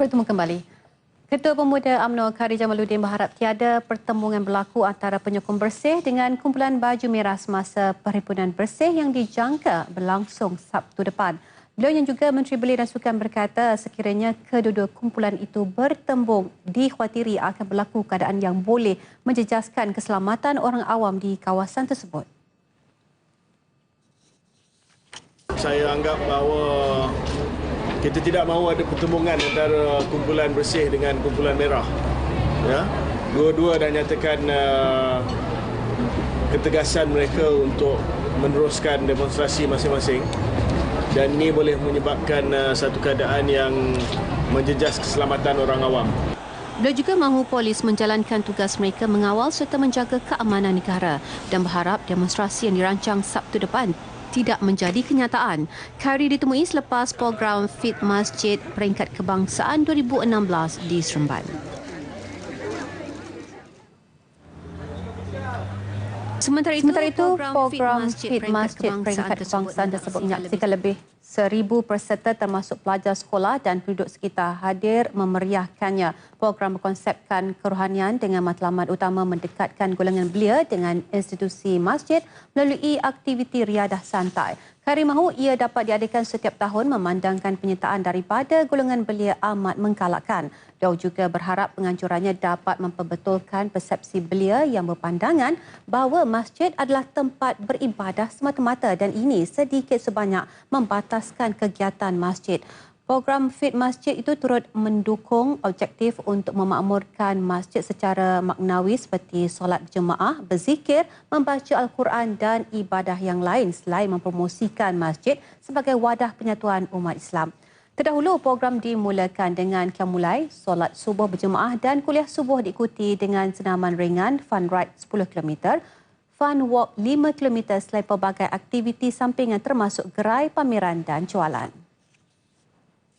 Bertemu kembali. Ketua Pemuda UMNO Kari Jamaluddin berharap tiada pertembungan berlaku antara penyokong bersih dengan kumpulan baju merah semasa perhimpunan bersih yang dijangka berlangsung Sabtu depan. Beliau yang juga Menteri Belia dan Sukan berkata sekiranya kedua-dua kumpulan itu bertembung dikhawatiri akan berlaku keadaan yang boleh menjejaskan keselamatan orang awam di kawasan tersebut. Saya anggap bahawa kita tidak mahu ada pertembungan antara kumpulan bersih dengan kumpulan merah. Ya, dua-dua dah nyatakan uh, ketegasan mereka untuk meneruskan demonstrasi masing-masing dan ini boleh menyebabkan uh, satu keadaan yang menjejas keselamatan orang awam. Beliau juga mahu polis menjalankan tugas mereka mengawal serta menjaga keamanan negara dan berharap demonstrasi yang dirancang Sabtu depan tidak menjadi kenyataan. Kari ditemui selepas program Fit Masjid Peringkat Kebangsaan 2016 di Seremban. Sementara itu, Sementara itu program, Fit Masjid Peringkat Kebangsaan tersebut menyaksikan lebih seribu peserta termasuk pelajar sekolah dan penduduk sekitar hadir memeriahkannya. Program berkonsepkan kerohanian dengan matlamat utama mendekatkan golongan belia dengan institusi masjid melalui aktiviti riadah santai. Kari mahu ia dapat diadakan setiap tahun memandangkan penyertaan daripada golongan belia amat mengkalakkan. Dia juga berharap penganjurannya dapat memperbetulkan persepsi belia yang berpandangan bahawa masjid adalah tempat beribadah semata-mata dan ini sedikit sebanyak membataskan kegiatan masjid. Program Fit Masjid itu turut mendukung objektif untuk memakmurkan masjid secara maknawi seperti solat jemaah, berzikir, membaca Al-Quran dan ibadah yang lain selain mempromosikan masjid sebagai wadah penyatuan umat Islam. Terdahulu program dimulakan dengan kiamulai, solat subuh berjemaah dan kuliah subuh diikuti dengan senaman ringan fun ride 10 km, fun walk 5 km selain pelbagai aktiviti sampingan termasuk gerai pameran dan jualan.